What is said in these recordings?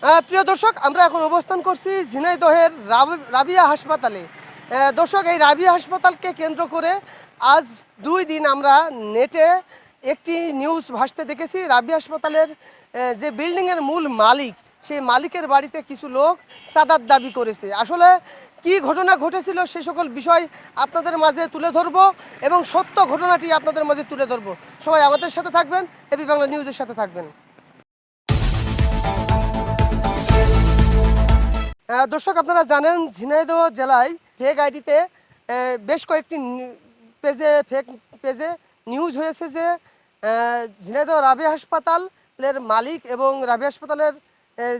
প্রিয় দর্শক, আমরা এখন অবস্থান করছি ঝিনাইদহের রাব- রাবিয়া হাসপাতালে। দর্শক, এই রাবিয়া হাসপাতালকে কেন্দ্র করে আজ দুই দিন আমরা নেটে একটি নিউজ ভাসতে দেখেছি। রাবিয়া হাসপাতালের যে বিল্ডিংয়ের মূল মালিক, সেই মালিকের বাড়িতে কিছু লোক চাঁদার দাবি করেছে। আসলে কি ঘটনা ঘটেছিল সে সকল বিষয় আপনাদের মাঝে তুলে ধরবো এবং সত্য ঘটনাটি আপনাদের মাঝে তুলে ধরবো। সবাই আমাদের সাথে থাকবেন এবি বাংলা নিউজের সাথে থাকবেন। দর্শক, আপনারা জানেন ঝিনাইদহ জেলায় ফেক আইডিতে বেশ কয়েকটি পেজে ফেক পেজে নিউজ হয়েছে যে ঝিনাইদহ রাবি হাসপাতালের মালিক এবং রাবি হাসপাতালের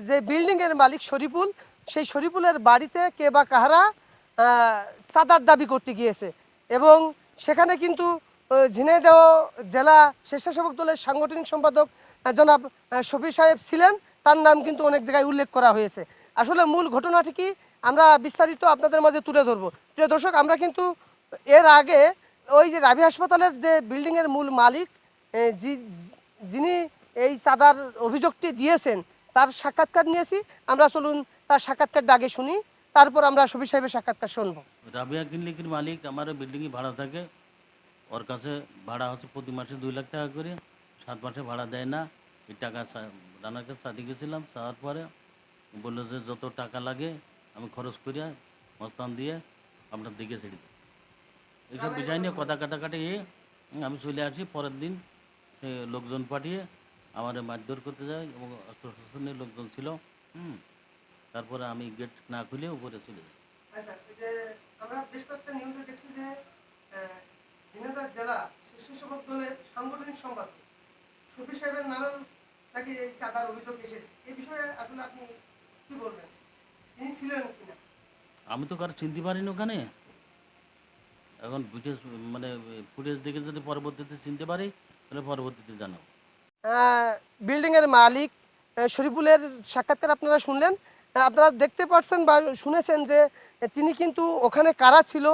যে বিল্ডিংয়ের মালিক শরীফুল, সেই শরীফুলের বাড়িতে কে বা কাহারা চাঁদার দাবি করতে গিয়েছে। এবং সেখানে কিন্তু ঝিনাইদহ জেলা স্বেচ্ছাসেবক দলের সাংগঠনিক সম্পাদক জনাব শফি সাহেব ছিলেন। তার নাম কিন্তু অনেক জায়গায় উল্লেখ করা হয়েছে। আসলে মূল ঘটনাটি কি? আমরা বিস্তারিত আপনাদের মাঝে তুলে ধরবো। প্রিয় দর্শক, আমরা কিন্তু এর আগে ওই যে রাবি হাসপাতালের যে বিল্ডিংয়ের মূল মালিক যিনি এই চাঁদার অভিযোগটি দিয়েছেন, তার সাক্ষাৎকার নিয়েছি। আমরা চলুন তার সাক্ষাৎকারটা আগে শুনি, তারপর আমরা শফি সাহেবের সাক্ষাৎকার শুনব। রাবিয়া ক্লিনিকের মালিক, আমার বিল্ডিংয়ে ভাড়া থাকে। ওর কাছে ভাড়া হচ্ছে প্রতি মাসে দুই লাখ টাকা করে। সাত মাসে ভাড়া দেয় না। এই টাকা রানার কাছে চাঁদি গেছিলাম, চাওয়ার পরে বলল যে যত টাকা লাগে আমি খরচ করিয়া মস্তান দিয়ে আপনার দিকে ছেড়ে দিই। এইসব বিষয় নিয়ে কথা কাটাকাটি আমি চলে আসি। পরের দিন সে লোকজন পাঠিয়ে আমার মারধর করতে যায় এবং অস্ত্রশস্ত্রের লোকজন ছিল হুম তারপরে আমি গেট না খুলে উপরে চলে যাই। আচ্ছা এই যে আমরা বেশ কয়েকটা নিউজে দেখছি যে ঝিনাইদহ জেলা স্বেচ্ছাসেবক দলের সাংগঠনিক সম্পাদক শফি সাহেবের নামেও নাকি চাঁদার অভিযোগ এসেছে। এই বিষয়ে আসলে আপনি কি বলবেন? তিনি ছিলেন কিনা? আমি তো কারও চিনতে পারিনি ওখানে। এখন ফুটেজ মানে ফুটেজ দেখে যদি পরবর্তীতে চিনতে পারি তাহলে পরবর্তীতে জানাব। বিল্ডিং এর মালিক শরীফুলের সাক্ষাৎকার আপনারা শুনলেন। আপনারা দেখতে পাচ্ছেন বা শুনেছেন যে তিনি কিন্তু ওখানে কারা ছিল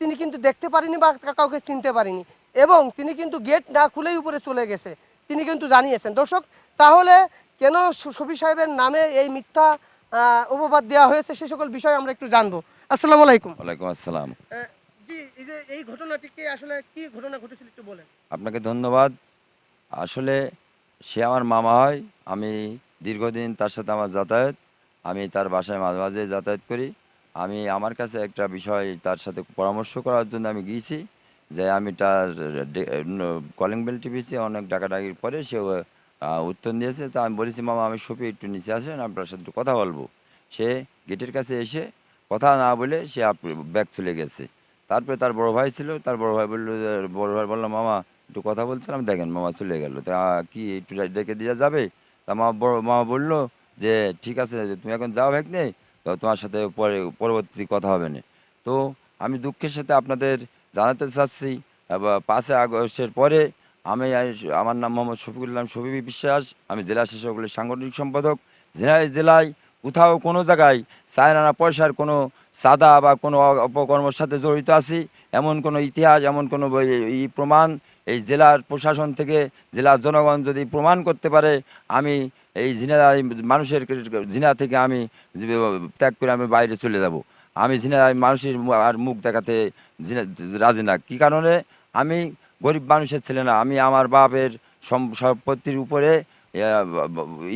তিনি কিন্তু দেখতে পারেনি বা কাউকে চিনতে পারেনি। এবং তিনি কিন্তু গেট না খুলেই উপরে চলে গেছে। তিনি কিন্তু জানিয়েছেন দর্শক তাহলে কেন শফি সাহেবের নামে এই মিথ্যা উপবাদ দেওয়া হয়েছে? সে সকল বিষয় আমরা একটু জানব। আসসালামু আলাইকুম। ওয়ালাইকুম আসসালাম। জি এই যে এই ঘটনাটিকে আসলে কি ঘটনা ঘটেছিল একটু বলেন। আপনাকে ধন্যবাদ। আসলে সে আমার মামা হয়। আমি দীর্ঘদিন তার সাথে আমার যাতায়াত। আমি তার বাসায় মাঝে মাঝে যাতায়াত করি। আমি আমার কাছে একটা বিষয় তার সাথে পরামর্শ করার জন্য আমি গিয়েছি। যে আমি তার কলিং বেল টিপেছি, অনেক ডাকাডাকির পরে সে উত্তর দিয়েছে। তা আমি বলেছি, মামা, আমি শফি একটু নিচে আসেন, আপনার সাথে কথা বলব। সে গেটের কাছে এসে কথা না বলে সে ব্যাগ চলে গেছে। তারপরে তার বড় ভাই ছিল, তার বড় ভাই বলল, বড় ভাই বলল, মামা, একটু কথা বলছিলাম দেখেন, মামা চলে গেল। তা কি, একটু ডেকে দিয়ে যাবে? তা মা বড়, মামা বলল যে, ঠিক আছে তুমি এখন যাও ভেক নেই তোমার সাথে পরে, পরবর্তী কথা হবে না। তো আমি দুঃখের সাথে আপনাদের জানাতে চাচ্ছি পাঁচই আগস্টের পরে আমি আমার নাম মোহাম্মদ শফিকুল ইসলাম শফি বিশ্বাস, আমি জেলা শাসকের সাংগঠনিক সম্পাদক। জেলায় জেলায় কোথাও কোনো জায়গায় চায়না পয়সার কোনো সাদা বা কোনো অপকর্মের সাথে জড়িত আছি। এমন কোনো ইতিহাস, এমন কোনো প্রমাণ এই জেলার প্রশাসন থেকে জেলার জনগণ যদি প্রমাণ করতে পারে, আমি এই জিনা, মানুষের জিনা থেকে আমি ত্যাগ করে আমি বাইরে চলে যাব। আমি জিনা মানুষের আর মুখ দেখাতে রাজি না। কী কারণে? আমি গরিব মানুষের ছেলে না। আমি আমার বাপের সম্পত্তির উপরে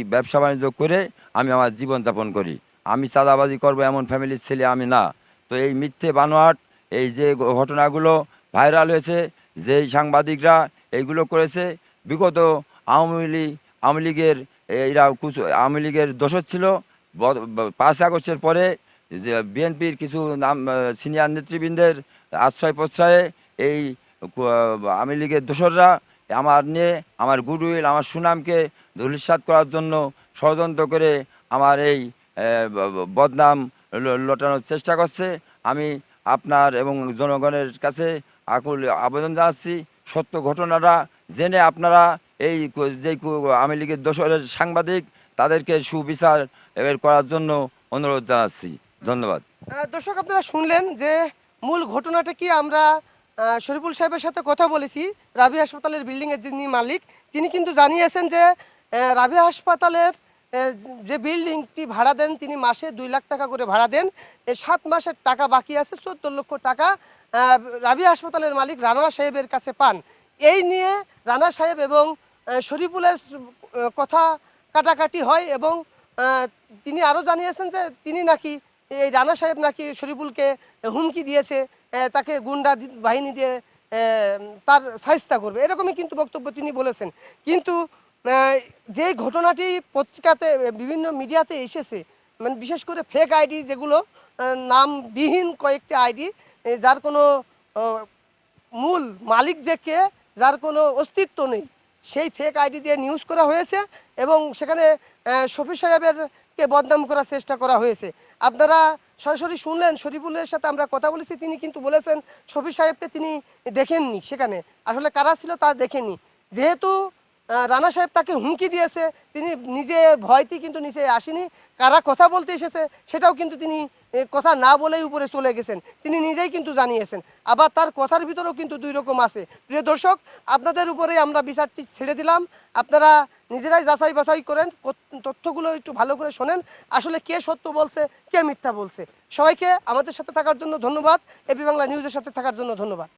ব্যবসা বাণিজ্য করে আমি আমার জীবন যাপন করি। আমি চাঁদাবাজি করব এমন ফ্যামিলির ছেলে আমি না। তো এই মিথ্যে বানোয়াট, এই যে ঘটনাগুলো ভাইরাল হয়েছে, যেই সাংবাদিকরা এইগুলো করেছে, বিগত আওয়ামী লীগ, আওয়ামী লীগের এরা কুচ- আওয়ামী লীগের দোষর ছিল। পাঁচ আগস্টের পরে যে বিএনপির কিছু নাম সিনিয়র নেতৃবৃন্দের আশ্রয় প্রশ্রয়ে এই আওয়ামী লীগের দোসররা আমার নিয়ে, আমার গুডউইল, আমার সুনামকে ধূলিসাৎ করার জন্য ষড়যন্ত্র করে আমার এই বদনাম লটানোর চেষ্টা করছে। আমি আপনার এবং জনগণের কাছে আকুল আবেদন জানাচ্ছি, সত্য ঘটনাটা জেনে আপনারা এই যে আওয়ামী লীগের দোসরের সাংবাদিক তাদেরকে সুবিচার করার জন্য অনুরোধ জানাচ্ছি। ধন্যবাদ। দর্শক, আপনারা শুনলেন যে মূল ঘটনাটা কি? আমরা শরীফুল সাহেবের সাথে কথা বলেছি। রাবি হাসপাতালের বিল্ডিংয়ের যিনি মালিক, তিনি কিন্তু জানিয়েছেন যে রাবি হাসপাতালের যে বিল্ডিংটি ভাড়া দেন, তিনি মাসে দুই লাখ টাকা করে ভাড়া দেন। সাত মাসের টাকা বাকি আছে, চোদ্দ লক্ষ টাকা রাবি হাসপাতালের মালিক রানা সাহেবের কাছে পান। এই নিয়ে রানা সাহেব এবং শরীফুলের কথা কাটাকাটি হয় এবং তিনি আরও জানিয়েছেন যে, তিনি নাকি এই রানা সাহেব নাকি শরীফুলকে হুমকি দিয়েছে তাকে গুন্ডা বাহিনী দিয়ে তার সাহিস্তা করবে। এরকমই কিন্তু বক্তব্য তিনি বলেছেন। কিন্তু যে ঘটনাটি পত্রিকাতে বিভিন্ন মিডিয়াতে এসেছে মানে বিশেষ করে ফেক আইডি যেগুলো নামবিহীন কয়েকটি আইডি যার কোনো মূল মালিক যে কে, যার কোনো অস্তিত্ব নেই, সেই ফেক আইডি দিয়ে নিউজ করা হয়েছে এবং সেখানে শফি সাহেবেরকে বদনাম করার চেষ্টা করা হয়েছে। আপনারা সরাসরি শুনলেন, শরীফুলের সাথে আমরা কথা বলেছি, তিনি কিন্তু বলেছেন শফি সাহেবকে তিনি দেখেননি সেখানে। আসলে কারা ছিল তা দেখেনি যেহেতু রানা সাহেব তাকে হুমকি দিয়েছে, তিনি নিজে ভয়তে কিন্তু নিচে আসেনি, কারা কথা বলতে এসেছে সেটাও কিন্তু তিনি কথা না বলেই উপরে চলে গেছেন। তিনি নিজেই কিন্তু জানিয়েছেন। আবার তার কথার ভিতরেও কিন্তু দুই রকম আছে। প্রিয় দর্শক, আপনাদের উপরে আমরা বিচারটি ছেড়ে দিলাম। আপনারা নিজেরাই যাচাই বাছাই করেন তথ্যগুলো একটু ভালো করে শোনেন, আসলে কে সত্য বলছে, কে মিথ্যা বলছে। সবাইকে আমাদের সাথে থাকার জন্য ধন্যবাদ এপি বাংলা নিউজের সাথে থাকার জন্য ধন্যবাদ।